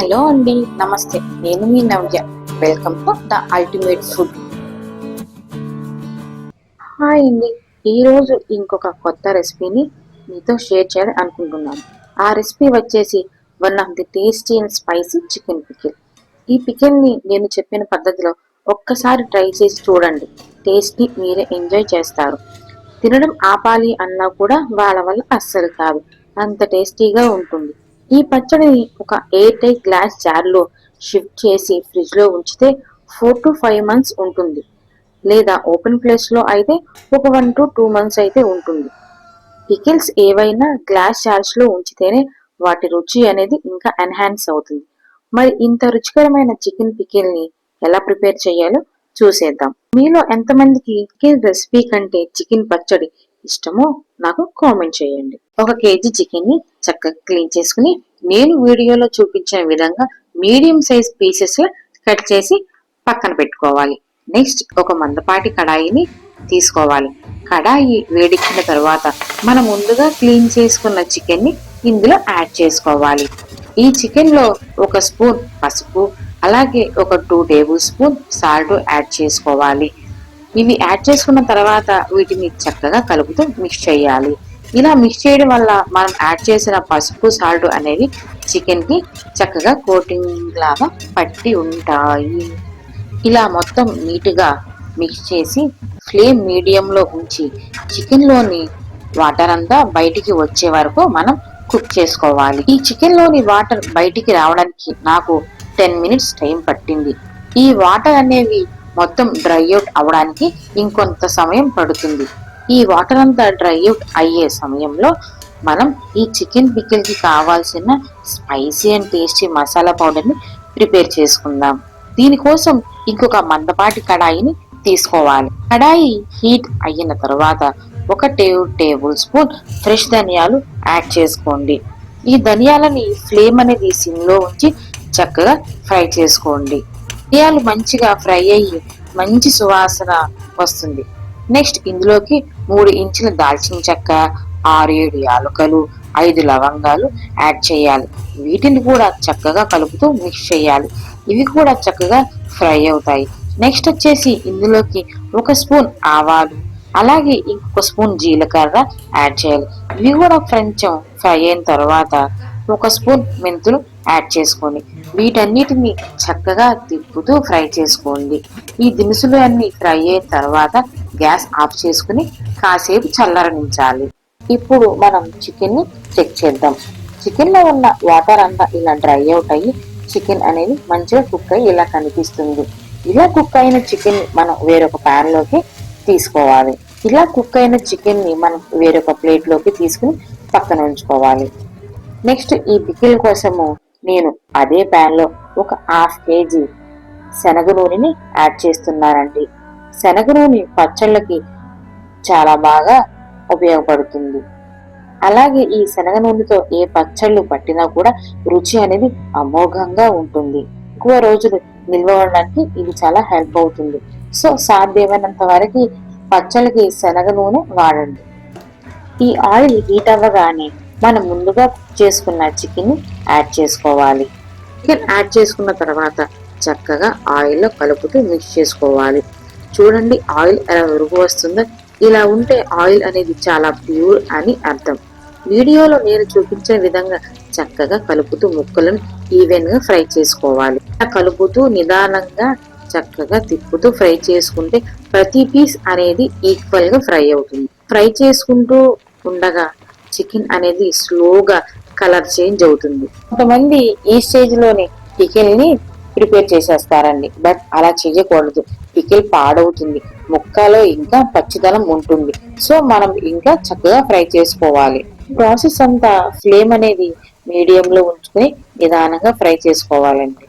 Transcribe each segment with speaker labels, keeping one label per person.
Speaker 1: Hello అండి నమస్తే. నేను మీ Navya. Welcome to the ultimate food hi అండి. ఈరోజు ఇంకొక కొత్త రెసిపీని మీతో షేర్ చేయాలి అనుకుంటున్నాను. ఆ రెసిపీ వచ్చేసి one of the tasty and spicy chicken pickle ఈ పికిల్ని నేను చెప్పిన పద్ధతిలో ఒక్కసారి ట్రై చేసి చూడండి. టేస్ట్ని మీరే ఎంజాయ్ చేస్తారు. తినడం ఆపాలి అన్నా కూడా వాళ్ళ వల్ల అస్సలు కాదు. అంత టేస్టీగా ఉంటుంది. ఈ పచ్చడిని ఒక ఎయిర్ టైట్ గ్లాస్ జార్లో షిఫ్ట్ చేసి ఫ్రిడ్జ్లో ఉంచితే ఫోర్ టు ఫైవ్ మంత్స్ ఉంటుంది. లేదా ఓపెన్ ప్లేస్లో అయితే ఒక వన్ టు టూ మంత్స్ అయితే ఉంటుంది. పికిల్స్ ఏవైనా గ్లాస్ జార్స్లో ఉంచితేనే వాటి రుచి అనేది ఇంకా ఎన్హాన్స్ అవుతుంది. మరి ఇంత రుచికరమైన చికెన్ పికిల్ని ఎలా ప్రిపేర్ చేయాలో చూసేద్దాం. మీలో ఎంతమందికి చికెన్ రెసిపీ కంటే చికెన్ పచ్చడి ఇష్టమో నాకు కామెంట్ చేయండి. ఒక కేజీ చికెన్ని చక్కగా క్లీన్ చేసుకుని నేను వీడియోలో చూపించిన విధంగా మీడియం సైజ్ పీసెస్లో కట్ చేసి పక్కన పెట్టుకోవాలి. నెక్స్ట్ ఒక మందపాటి కడాయిని తీసుకోవాలి. కడాయి వేడెక్కిన తర్వాత మనం ముందుగా క్లీన్ చేసుకున్న చికెన్ని ఇందులో యాడ్ చేసుకోవాలి. ఈ చికెన్లో ఒక స్పూన్ పసుపు అలాగే ఒక two table spoon salt add చేసుకోవాలి. ఇవి యాడ్ చేసుకున్న తర్వాత వీటిని చక్కగా కలుపుతూ మిక్స్ చేయాలి. ఇలా మిక్స్ చేయడం వల్ల మనం యాడ్ చేసిన పసుపు సాల్ట్ అనేవి చికెన్కి చక్కగా కోటింగ్ లాగా పట్టి ఉంటాయి. ఇలా మొత్తం నీట్గా మిక్స్ చేసి ఫ్లేమ్ మీడియంలో ఉంచి చికెన్లోని వాటర్ అంతా బయటికి వచ్చే వరకు మనం కుక్ చేసుకోవాలి. ఈ చికెన్లోని వాటర్ బయటికి రావడానికి నాకు టెన్ మినిట్స్ టైం పట్టింది. ఈ వాటర్ అనేవి మొత్తం డ్రై అవుట్ అవడానికి ఇంకొంత సమయం పడుతుంది. ఈ వాటర్ అంతా డ్రై అవుట్ అయ్యే సమయంలో మనం ఈ చికెన్ పికిల్కి కావాల్సిన స్పైసీ అండ్ టేస్టీ మసాలా పౌడర్ని ప్రిపేర్ చేసుకుందాం. దీనికోసం ఇంకొక మందపాటి కడాయిని తీసుకోవాలి. కడాయి హీట్ అయిన తర్వాత ఒక టేబుల్ టేబుల్ స్పూన్ ఫ్రెష్ ధనియాలు యాడ్ చేసుకోండి. ఈ ధనియాలని ఫ్లేమ్ అనేది సిమ్లో ఉంచి చక్కగా ఫ్రై చేసుకోండి. మిరియాలు మంచిగా ఫ్రై అయ్యి మంచి సువాసన వస్తుంది. నెక్స్ట్ ఇందులోకి మూడు ఇంచుల దాల్చిన చెక్క ఆరు ఏడు యాలకలు ఐదు లవంగాలు యాడ్ చేయాలి. వీటిని కూడా చక్కగా కలుపుతూ మిక్స్ చేయాలి. ఇవి కూడా చక్కగా ఫ్రై అవుతాయి. నెక్స్ట్ వచ్చేసి ఇందులోకి ఒక స్పూన్ ఆవాలు అలాగే ఇంకొక స్పూన్ జీలకర్ర యాడ్ చేయాలి. ఇవి కూడా కొంచెం ఫ్రై అయిన తర్వాత ఒక స్పూన్ మెంతులు యాడ్ చేసుకోండి. వీటన్నిటిని చక్కగా తిప్పుతూ ఫ్రై చేసుకోండి. ఈ దినుసులు అన్ని ఫ్రై అయిన తర్వాత గ్యాస్ ఆఫ్ చేసుకుని కాసేపు చల్లరనించాలి. ఇప్పుడు మనం చికెన్ని చెక్ చేద్దాం. చికెన్లో ఉన్న వాటర్ అంతా ఇలా డ్రై అవుట్ అయ్యి చికెన్ అనేది మంచిగా కుక్ అయ్యి ఇలా కనిపిస్తుంది. ఇలా కుక్ అయిన చికెన్ మనం వేరొక పాన్లోకి తీసుకోవాలి. ఇలా కుక్ అయిన చికెన్ని మనం వేరొక ప్లేట్లోకి తీసుకుని పక్కన ఉంచుకోవాలి. నెక్స్ట్ ఈ పికిల్ కోసము నేను అదే ప్యాన్లో ఒక హాఫ్ కేజీ శనగ నూనెని యాడ్ చేస్తున్నానండి. శనగ నూనె పచ్చళ్ళకి చాలా బాగా ఉపయోగపడుతుంది. అలాగే ఈ శనగ నూనెతో ఏ పచ్చళ్ళు పట్టినా కూడా రుచి అనేది అమోఘంగా ఉంటుంది. ఎక్కువ రోజులు నిల్వ ఉండడానికి ఇది చాలా హెల్ప్ అవుతుంది. సో సాధ్యమైనంత వరకు పచ్చళ్ళకి శనగ నూనె వాడండి. ఈ ఆయిల్ హీట్ అవ్వగానే మనం ముందుగా కుక్ చేసుకున్న చికెన్ యాడ్ చేసుకోవాలి. చికెన్ యాడ్ చేసుకున్న తర్వాత చక్కగా ఆయిల్లో కలుపుతూ మిక్స్ చేసుకోవాలి. చూడండి ఆయిల్ ఎలా ఉరుగు వస్తుందో. ఇలా ఉంటే ఆయిల్ అనేది చాలా ప్యూర్ అని అర్థం. వీడియోలో నేను చూపించిన విధంగా చక్కగా కలుపుతూ ముక్కలను ఈవెన్గా ఫ్రై చేసుకోవాలి. కలుపుతూ నిదానంగా చక్కగా తిప్పుతూ ఫ్రై చేసుకుంటే ప్రతి పీస్ అనేది ఈక్వల్గా ఫ్రై అవుతుంది. ఫ్రై చేసుకుంటూ ఉండగా చికెన్ అనేది స్లోగా కలర్ చేంజ్ అవుతుంది. కొంతమంది ఈ స్టేజ్లోనే పికిల్ని ప్రిపేర్ చేసేస్తారండి. బట్ అలా చేయకూడదు. పికిల్ పాడవుతుంది. ముక్కలో ఇంకా పచ్చిదనం ఉంటుంది. సో మనం ఇంకా చక్కగా ఫ్రై చేసుకోవాలి. ప్రాసెస్ అంతా ఫ్లేమ్ అనేది మీడియం లో ఉంచుకొని నిదానంగా ఫ్రై చేసుకోవాలండి.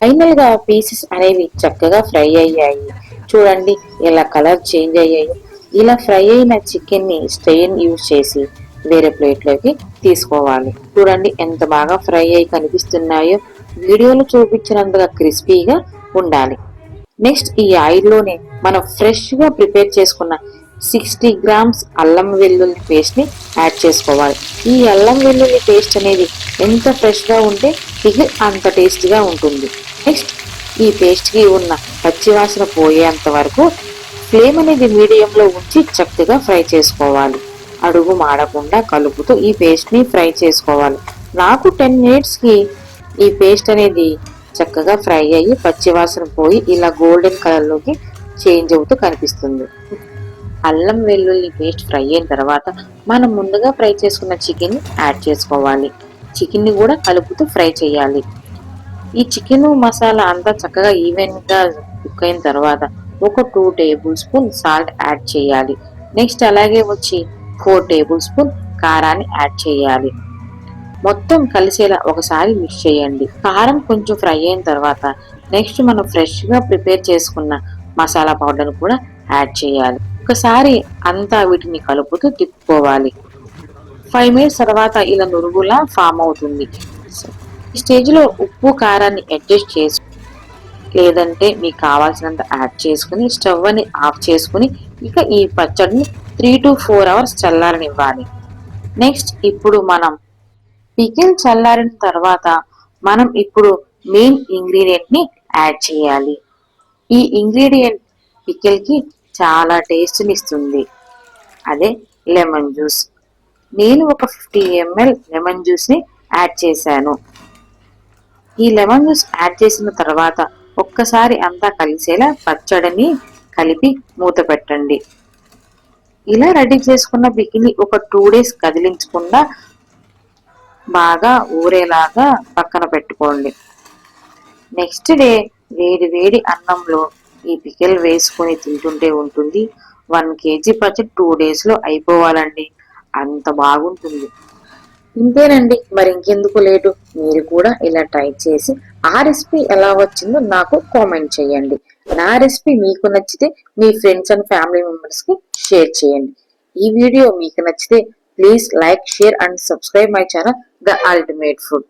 Speaker 1: ఫైనల్గా పీసెస్ అనేవి చక్కగా ఫ్రై అయ్యాయి. చూడండి ఇలా కలర్ చేంజ్ అయ్యాయి. ఇలా ఫ్రై అయిన చికెన్ని స్టెయిన్ యూజ్ చేసి వేరే ప్లేట్లోకి తీసుకోవాలి. చూడండి ఎంత బాగా ఫ్రై అయి కనిపిస్తున్నాయో. వీడియోలో చూపించినంతగా క్రిస్పీగా ఉండాలి. నెక్స్ట్ ఈ ఆయిల్లోనే మనం ఫ్రెష్గా ప్రిపేర్ చేసుకున్న సిక్స్టీ గ్రామ్స్ అల్లం వెల్లుల్లి పేస్ట్ని యాడ్ చేసుకోవాలి. ఈ అల్లం వెల్లుల్లి పేస్ట్ అనేది ఎంత ఫ్రెష్గా ఉంటే ఇది అంత టేస్ట్గా ఉంటుంది. నెక్స్ట్ ఈ పేస్ట్కి ఉన్న పచ్చివాసన పోయేంత వరకు ఫ్లేమ్ అనేది మీడియంలో ఉంచి చక్కగా ఫ్రై చేసుకోవాలి. అడుగు మాడకుండా కలుపుతూ ఈ పేస్ట్ని ఫ్రై చేసుకోవాలి. నాకు టెన్ మినిట్స్కి ఈ పేస్ట్ అనేది చక్కగా ఫ్రై అయ్యి పచ్చివాసన పోయి ఇలా గోల్డెన్ కలర్లోకి చేంజ్ అవుతూ కనిపిస్తుంది. అల్లం వెల్లుల్లి పేస్ట్ ఫ్రై అయిన తర్వాత మనం ముందుగా ఫ్రై చేసుకున్న చికెన్ యాడ్ చేసుకోవాలి. చికెన్ని కూడా కలుపుతూ ఫ్రై చేయాలి. ఈ చికెన్ మసాలా అంతా చక్కగా ఈవెన్గా కుక్ అయిన తర్వాత ఒక two table spoon salt add చేయాలి. నెక్స్ట్ అలాగే వచ్చి ఫోర్ టేబుల్ స్పూన్ కారాన్ని యాడ్ చేయాలి. మొత్తం కలిసేలా ఒకసారి మిక్స్ చేయండి. కారం కొంచెం ఫ్రై అయిన తర్వాత నెక్స్ట్ మనం ఫ్రెష్గా ప్రిపేర్ చేసుకున్న మసాలా పౌడర్ కూడా యాడ్ చేయాలి. ఒకసారి అంతా వీటిని కలుపుతూ తిప్పుకోవాలి. ఫైవ్ మినిట్స్ తర్వాత ఇలా నురుగులా ఫామ్ అవుతుంది. ఈ స్టేజ్లో ఉప్పు కారాన్ని అడ్జస్ట్ చేసి లేదంటే మీకు కావాల్సినంత యాడ్ చేసుకుని స్టవ్ అని ఆఫ్ చేసుకుని ఇక ఈ పచ్చడిని త్రీ టు ఫోర్ అవర్స్ చల్లారనివ్వాలి. నెక్స్ట్ ఇప్పుడు మనం పికిల్ చల్లారిన తర్వాత మనం ఇప్పుడు మెయిన్ ఇంగ్రీడియంట్ని యాడ్ చేయాలి. ఈ ఇంగ్రీడియంట్ పికిల్కి చాలా టేస్ట్ని ఇస్తుంది. అదే లెమన్ జ్యూస్ నేను ఒక ఫిఫ్టీ ఎంఎల్ లెమన్ జ్యూస్ని యాడ్ చేశాను. ఈ లెమన్ జ్యూస్ యాడ్ చేసిన తర్వాత ఒక్కసారి అంతా కలిసేలా పచ్చడిని కలిపి మూత పెట్టండి. ఇలా రెడీ చేసుకున్న బికిని ఒక టూ డేస్ కదిలించకుండా బాగా ఊరేలాగా పక్కన పెట్టుకోండి. నెక్స్ట్ డే వేడి వేడి అన్నంలో ఈ పికెల్ వేసుకొని తింటుంటే ఉంటుంది. వన్ కేజీ పచ్చడి టూ డేస్లో అయిపోవాలండి. అంత బాగుంటుంది. ఇంతేనండి. మరి ఇంకెందుకు లేటు మీరు కూడా ఇలా ట్రై చేసి ఆ రెసిపీ ఎలా వచ్చిందో నాకు కామెంట్ చేయండి. నా రెసిపీ మీకు నచ్చితే మీ ఫ్రెండ్స్ అండ్ ఫ్యామిలీ మెంబర్స్కి షేర్ చేయండి. ఈ వీడియో మీకు నచ్చితే please like share and subscribe my channel the ultimate food